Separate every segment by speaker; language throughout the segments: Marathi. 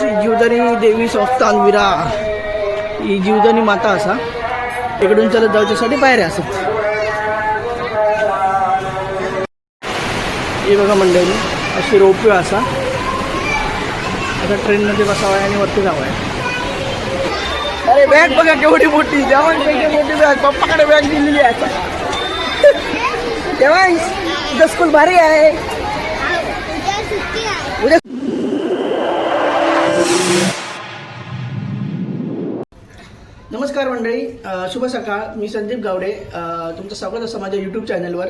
Speaker 1: श्री जीवदानी देवी संस्थान विरा ही जीवदानी माता असा. इकडून चालत जाऊच्यासाठी पायऱ्या असत. हे बघा मंडळी अशी रोपवे असा. आता ट्रेनमध्ये बसावं आहे आणि वरती जावं आहे. अरे बॅग बघा केवढी मोठी. जेवण मोठी बॅग पप्पाकडे बॅग दिलेली आहे. तेव्हा स्कूल भारी आहे. नमस्कार मंडळी शुभ सकाळ. मी संदीप गावडे. तुमचं स्वागत असं माझ्या यूट्यूब चॅनलवर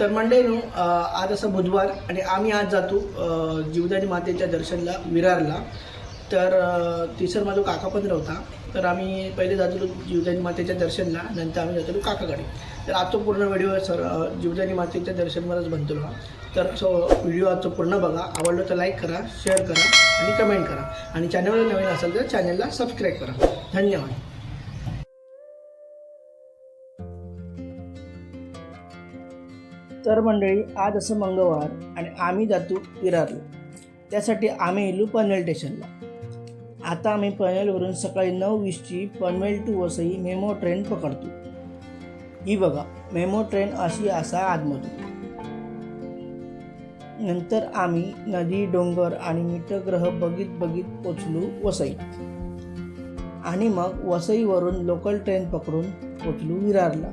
Speaker 1: तर मंडळीनो अ, आज असं बुधवार आणि आम्ही आज जातो जीवदानी मातेच्या दर्शनला विरारला. तर तिसर माझा काका पण होता तर आम्ही पहिले जातो जीवदानी मातेच्या दर्शनला नंतर आम्ही जातो काकाकडे. तर आजचा पूर्ण व्हिडिओ सर जीवदानी मातेच्या दर्शनवरच बनतो हा. तर सो व्हिडिओ आजचा पूर्ण बघा. आवडलं तर लाईक करा शेअर करा आणि कमेंट करा. आणि चॅनलवर नवीन असेल तर चॅनलला सबस्क्राईब करा. धन्यवाद. तर मंडळी आज असं मंगळवार आणि आम्ही जातो विरारला. त्यासाठी आम्ही येलो पनवेल स्टेशनला आता आम्ही पनवेलवरून सकाळी नऊ वीसची Panvel to Vasai MEMU train पकडतो. ही बघा मेमो ट्रेन अशी असा आतमधून नंतर आम्ही नदी डोंगर आणि मिठग्रह बघित बघित पोचलो वसई. आणि मग वसईवरून लोकल ट्रेन पकडून पोचलो विरारला.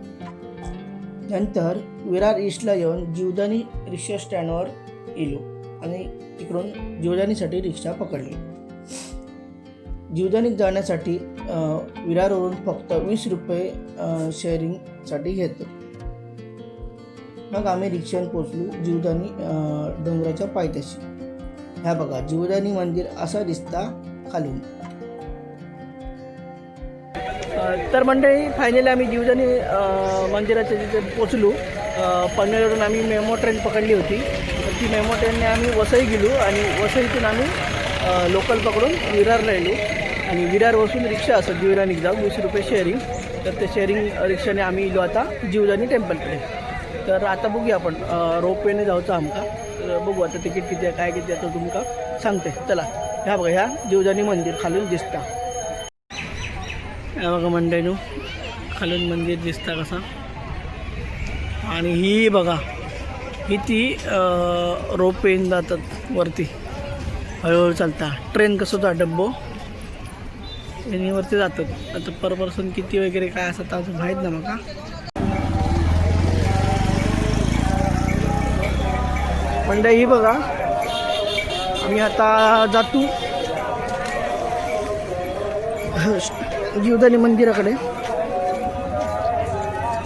Speaker 1: नंतर विरार ईस्टला येऊन जीवदानी रिक्षा स्टँडवर येलो आणि तिकडून जीवदानीसाठी रिक्षा पकडली. जीवदानीत जाण्यासाठी विरारवरून फक्त वीस रुपये शेअरिंगसाठी घेतो. मग आम्ही रिक्षाने पोचलो जीवदानी डोंगराच्या पायथ्याशी. ह्या बघा जीवदानी मंदिर असा दिसता खालून. तर मंडळी फायनली आम्ही जीवदानी मंदिराच्या तिथे पोचलो पनवेलवरून आम्ही मेमो ट्रेन पकडली होती. ती मेमो ट्रेनने आम्ही वसई गेलो आणि वसईतून आम्ही लोकल पकडून विरारला येलो आणि विरार बसून रिक्षा असं जीवदानीक जाऊ वीस रुपये शेअरिंग तर ते शेअरिंग रिक्षाने आम्ही इलो आता जीवदानी टेम्पलकडे. तर आता बघूया आपण रोपवेने जाऊचं आमका तर बघू आता तिकीट किती आहे काय किती आहे तर तुमका सांगते. चला ह्या बघा ह्या जीवदानी मंदिर खालून दिसता. ह्या बघा मंडेनू खालून मंदिर दिसता कसा. आणि ही बघा ही ती रोपवेन जातात वरती. हळूहळू चालता. ट्रेन कसं होता डब्बो? आणि जातो. जातात आता पर पर्सन किती वगैरे काय असं तर अजून माहीत ना मका मंडळी ही बघा. आम्ही आता जातो. जीवदानी मंदिराकडे.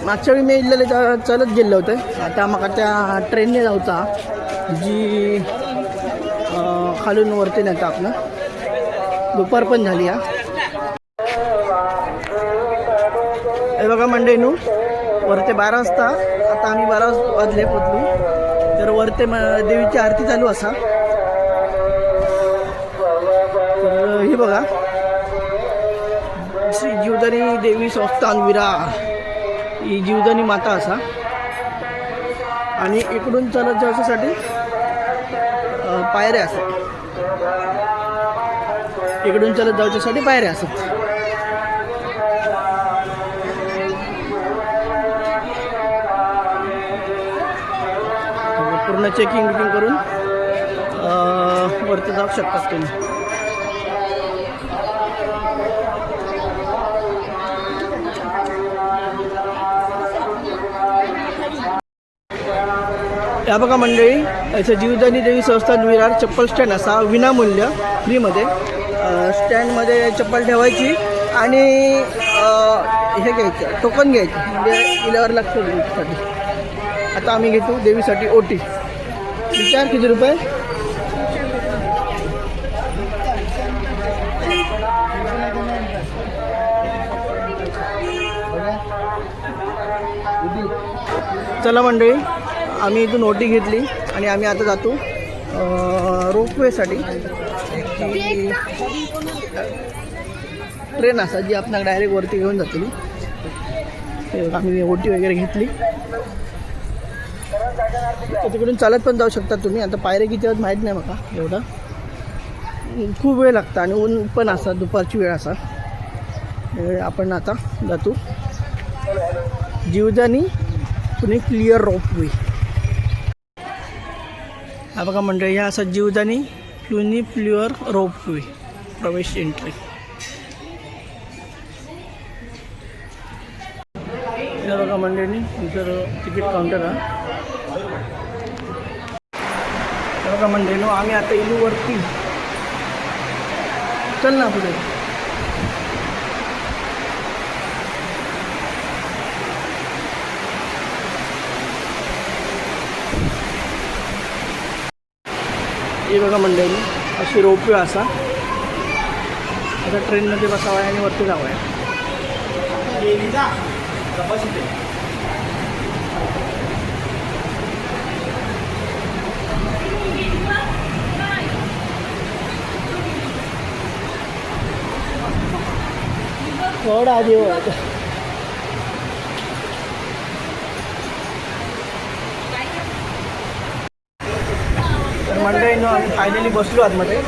Speaker 1: मागच्या वेळी मी इल्लेले चालत गेले होते. आता मग त्या ट्रेनने जाऊचा. जी खालून वरती नेता आपलं दुपार पण झाली हा. हे बघा मंडईनू वरते बारा वाजता आता आम्ही बारा वाजले पोचलो तर वरते म देवीची आरती चालू असा. तर हे बघा. श्री जीवदानी देवी संस्थान विरा ही जीवदानी माता असा. आणि इकडून चालत जायच्यासाठी पायऱ्या असतात इकडून चालत जायच्यासाठी पायऱ्या असतात पूर्ण चेकिंग बिकिंग करून वरती जाऊ शकतात तुम्ही. या बघा मंडळी याचं जीवदानी देवी संस्थान विरार चप्पल स्टँड असा विनामूल्य फ्रीमध्ये स्टँडमध्ये चप्पल ठेवायची आणि हे घ्यायचं टोकन घ्यायचं. म्हणजे इल्यावर लक्ष द्यायसाठी आता आम्ही घेतो देवीसाठी ओटी. विचार किती रुपये? चला मंडळी आम्ही इथून ओटी घेतली आणि आम्ही आता जातो रोपवेसाठी. ट्रेन असा जी आपण डायरेक्ट वरती घेऊन जाते आम्ही ओटी वगैरे घेतली. तर तिकडून चालत पण जाऊ शकता तुम्ही. आता पायरे किती आहेत माहीत नाही मला एवढं. खूप वेळ लागता आणि ऊन पण असा दुपारची वेळ असा. आपण आता जातो. जीवदानी पुणे क्लिअर रोपवे हा बघा मंडळी ह्या असा जीवदानी प्लुनी रोप रोपवे प्रवेश एंट्री बघा मंडळींनी इथं तिकीट काउंटर आहे. बघा मंडळी आम्ही आता इलू वरती. चल ना पुढे. हे बघा मंडळी अशी रोपवे असा. आता ट्रेनमध्ये बसावा आहे आणि वरती जावं आहे. थोडा हो आता तर मंडळीनं आम्ही फायनली बसलो आतमध्ये.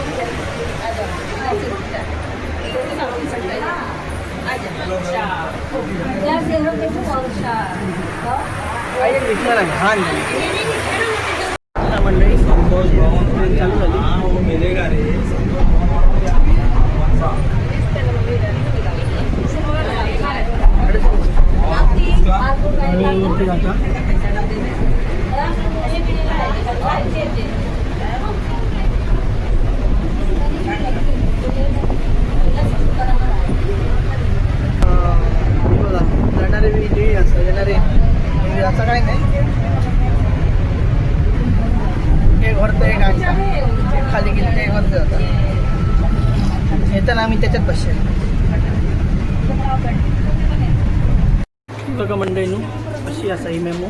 Speaker 1: हा ट्रेन चालू झाली. आणि वरती जाता अं, हे बघा जाणारे जे असं येणारे म्हणजे असं काय नाही एक वरतं एक आणता एक खाली गेले ते एक वरती जातात येताना आम्ही त्याच्यात बसले बघा मंडळीनू अशी असा ही मेमो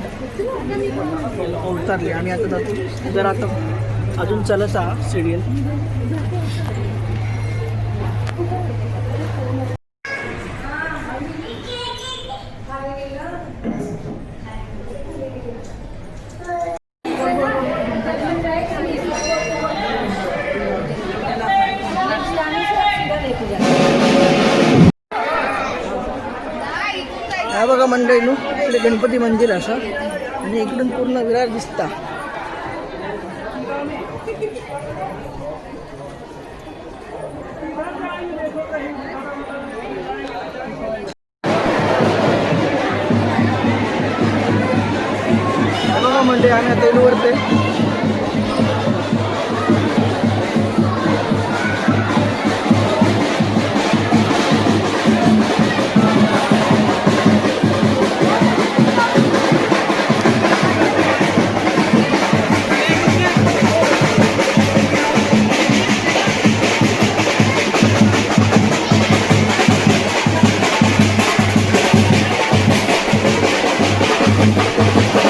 Speaker 1: उतरली आणि आता जातो. जर आता अजून चलत हा सिरियल हा बघा मंडळीनू इकडे गणपती मंदिर असं. आणि इकडून पूर्ण विरार दिसता. म्हणजे आम्ही आता Thank you.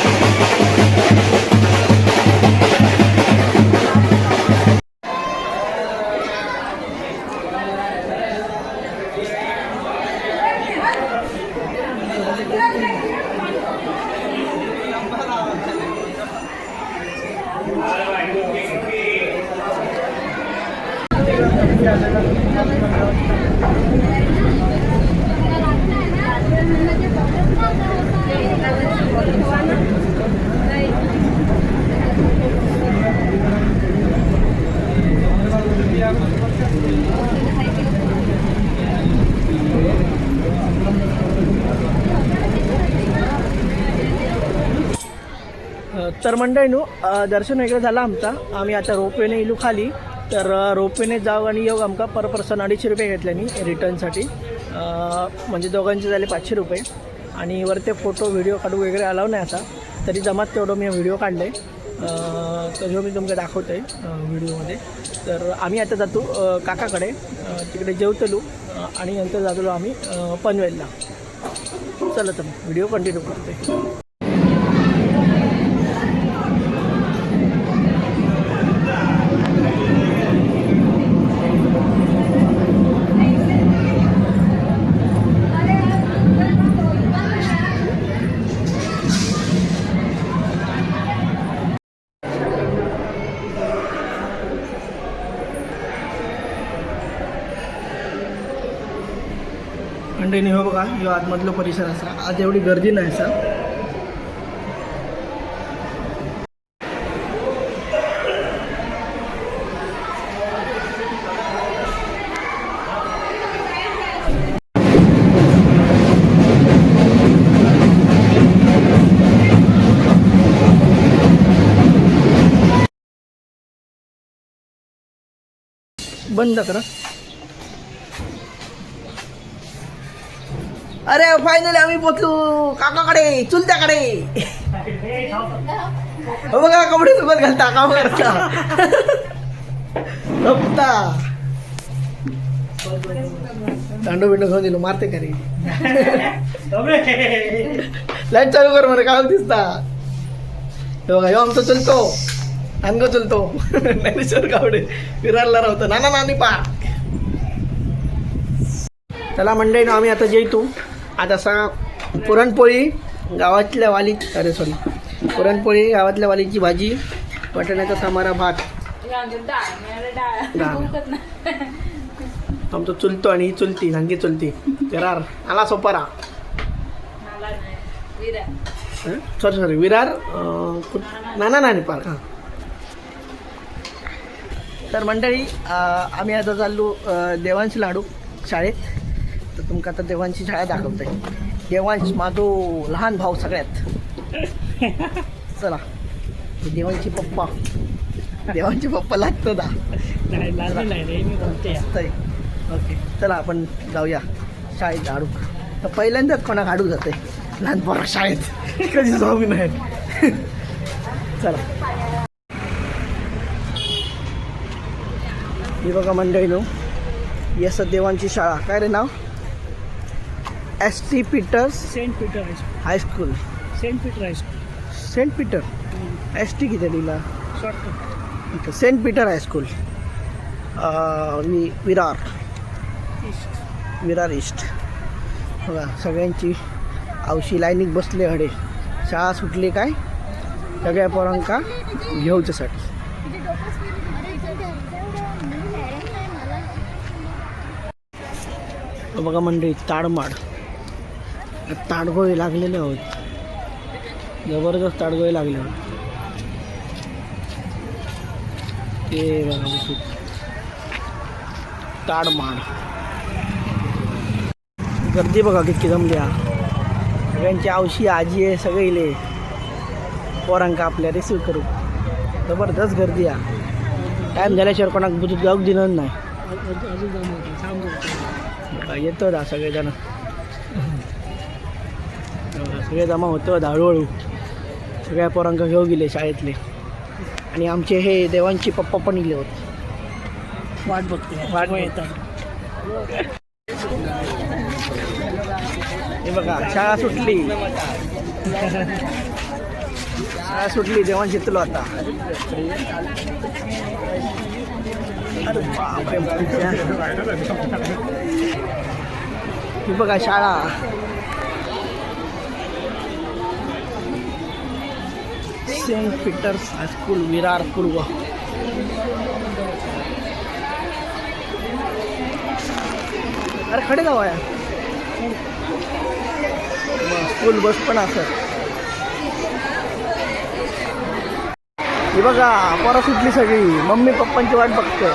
Speaker 1: तर मंडळीनू नू दर्शन वगैरे झालं आमचा. आम्ही आता रोपवेने इलू खाली. तर रोपवेने जाऊ आणि येऊ आमका. पर पर्सन अडीचशे रुपये घेतल्यानी रिटर्नसाठी म्हणजे दोघांचे झाले पाचशे रुपये. आणि वरते फोटो व्हिडिओ काढू वगैरे अलाव नाही आता. तरी जमात तेवढं मी व्हिडिओ काढले. तर मी तुमका दाखवतो आहे व्हिडिओमध्ये तर आम्ही आता जातो काकाकडे. तिकडे जेवतलो. आणि नंतर जातो आम्ही पनवेलला. चला तर व्हिडिओ कंटिन्यू करते कंटिन्यू हो बघा ह्यो आतमधलो परिसर असा आज एवढी गर्दी नाही असा बंद करा. अरे फायनली आम्ही पोचलो काकाकडे चुलत्याकडे. हो बघा कपडे सोबत घालता काम करता. लपता. दांडो बिंडो घेऊन दिलो मारते का रे लाइट चालू कर मरे काय दिसता? हे बघा ह्यो आमचा चलतो. नानगो चलतो. ज्ञानेश्वर गावडे विरारला राहतो. नाना नानी पा चला मंडळी आम्ही आता जेतो आज असा पुरणपोळी गावातल्या वाली अरे सॉरी पुरणपोळी गावातल्या वालीची भाजी वाटण्याचा समारा भात. आमचं चुलतो आणि ही चुलती नांगी चुलती. विरार. आला सोपारा. सॉरी सॉरी विरार नाना नानी पार हां. तर मंडळी आम्ही आता चाललो देवांश लाडू शाळेत. तर तुमका आता देवांची शाळा दाखवते. देवांश माझो लहान भाऊ सगळ्यात. चला. देवांची पप्पा. देवांचे पप्पा लागतो दा. ओके. चला आपण जाऊया. शाळेत झाडू. तर पहिल्यांदाच कोणा काढू जाते. लहान पोरा शाळेत. कधी जाऊ नाही चला. ही बघा मंडळी नो असं देवांची शाळा. काय रे नाव? S T Peters
Speaker 2: saint Peter high school
Speaker 1: high school
Speaker 2: saint Peter high school
Speaker 1: saint Peter S T किती दिला?
Speaker 2: शॉर्टकट
Speaker 1: इथं सेंट पीटर हायस्कूल अं, वि विरार विरार ईस्ट बघा सगळ्यांची आवशी लाईनीक बसले हडे. शाळा सुटली काय? सगळ्या पोरांका घेऊच्यासाठी. बघा मंडळी ताडमाड. ताडगोळे लागलेले आहोत. जबरदस्त ताडगोळे लागले आहोत. ते बघा ताडमाड. गर्दी बघा किती जमल्या सगळ्यांची आवशी आजी आहे सगळे इले. पोरांका आपल्या रिसीव करू. जबरदस्त गर्दी आहे टाईम झाल्याशिवाय कोणाक बुजूत जाऊक दिलं नाही. येतो दा सगळेजण. सगळे जमा होतं हळूहळू सगळ्या पोरांक घेऊ गेले शाळेतले. आणि आमचे हे देवांचे पप्पा पण गेले होते.
Speaker 2: वाट बघते
Speaker 1: वाट
Speaker 2: येतात
Speaker 1: हे बघा शाळा सुटली. शाळा सुटली जेवण शिकलो आता. अरे ही बघा शाळा. सेंट पीटर्स हायस्कूल विरार पूर्व. अरे खडे गाव आहे स्कूल बस पण असत ही बघा पोरं सुटली सगळी. मम्मी पप्पांची वाट बघतोय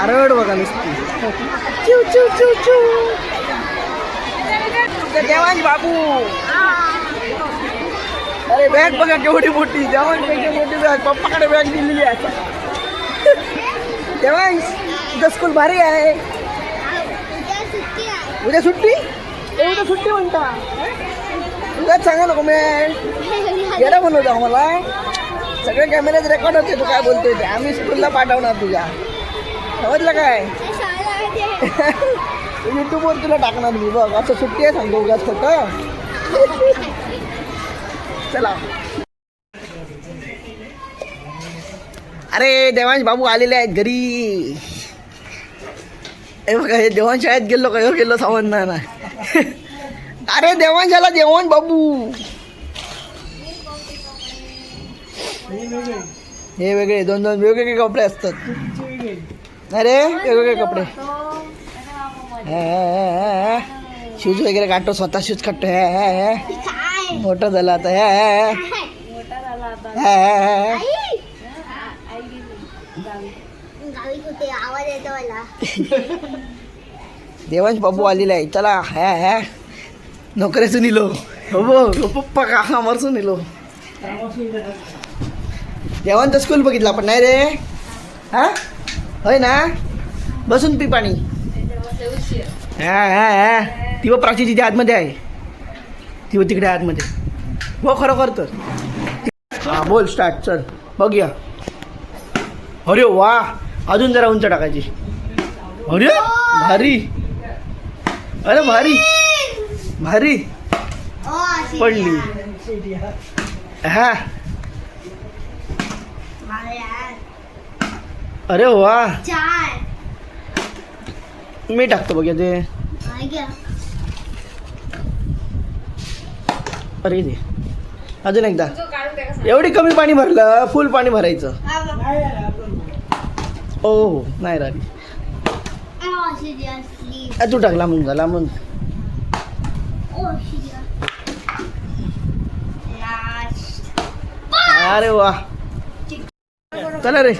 Speaker 1: आरड बघा नुसती. चिव चिव चिव चिव देवांश बाबू. अरे बॅग बघा केवढी मोठी. देवांशपेक्षा मोठी बॅग. पप्पाकडे बॅग दिलेली आहे देवांश तुझं स्कूल भारी आहे. उद्या सुट्टी? उद्या सुट्टी म्हणता. उद्याच सांगा नको मॅम गेला म्हणत आम्हाला सगळे कॅमेऱ्यात रेकॉर्ड होते तू काय बोलतोय ते. आम्ही स्कूलला पाठवणार तुझ्या. समजलं काय? युट्यूबवर तुला टाकणार मी. बघ असं सुट्टी आहे सांगतो उगाच फक्त चला. अरे देवांश बाबू आलेले आहेत घरी. हे बघा हे देवांश शाळेत गेलो का? गेलो समजणार ना अरे देवांश आला देवांश बाबू. हे वेगळे दोन दोन वेगवेगळे कपडे असतात. अरे वेगवेगळे कपडे. शूज वगैरे काढतो स्वतः शूज काढतो. हे, हे, हे. मोठं झालं आता. हे, हे, हे. हे, हे, हे.
Speaker 3: गावी कुठे आवाज येतो मला
Speaker 1: देवांश बाबू आलेला आहे चला हे हे. नोकऱ्याचं निलो हो पप्पा का अमरचं निलो देवांचा स्कूल बघितला आपण नाही रे? हा? होय ना? बसून पी पाणी. हा हा हा. ती व प्राची तिथे आतमध्ये आहे. ती व तिकडे आतमध्ये. हो खरोखर तर. हा बोल स्टार्ट चल. बघूया. अरे वा अजून जरा उंच टाकायची. अरे भारी. अरे भारी. भारी. पडली. हा. अरे वा. मी टाकतो बघ ते
Speaker 3: काय घ्या
Speaker 1: अरे दे. अजून एकदा. एवढी कमी पाणी भरलं फुल पाणी भरायचं. ओ हो नाही राहिली. तू टाकला म्हणून झाला म्हणून अरे वा. चला रे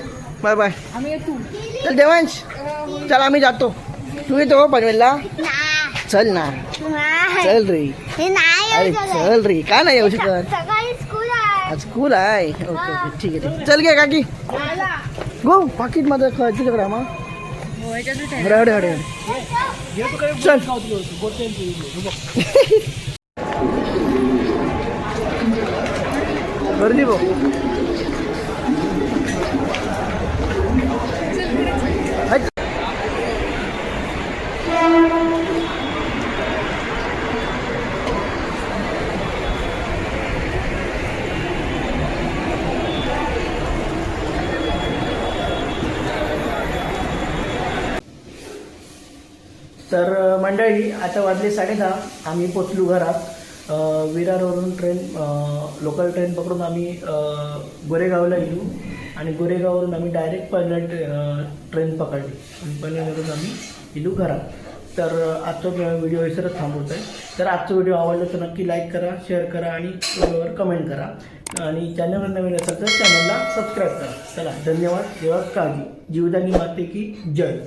Speaker 1: बाय बाय. चल देवांश. चल आम्ही जातो. तू येतो पनवेलला. चल ना. चल रे. अरे. चल रे. काय नाही येऊ शकत? आज स्कूल आहे. Okay okay. ठीक आहे. चल गे काकी. गो पाकिट माझं हडे हडे हडे हडे. चल. गर्दी भाऊ हट. तर अ, मंडळी आता वाजले साडेदहा. आम्ही पोचलो घरात. विरारवरून ट्रेन लोकल ट्रेन पकडून आम्ही गोरेगावला गेलो. आणि गोरेगाववरून आम्ही डायरेक्ट पनवेल ट्रेन पकडली. आणि पनवेलवरून आम्ही गेलो घरात. तर आजचा व्हिडिओ इथंच थांबवत आहे. तर आजचा व्हिडिओ आवडला तर नक्की लाईक करा शेअर करा आणि व्हिडिओवर कमेंट करा. आणि चॅनलवर नवीन असेल तर चॅनलला सबस्क्राईब करा. चला धन्यवाद. देवा काळजी. जीवदानी माते की जय.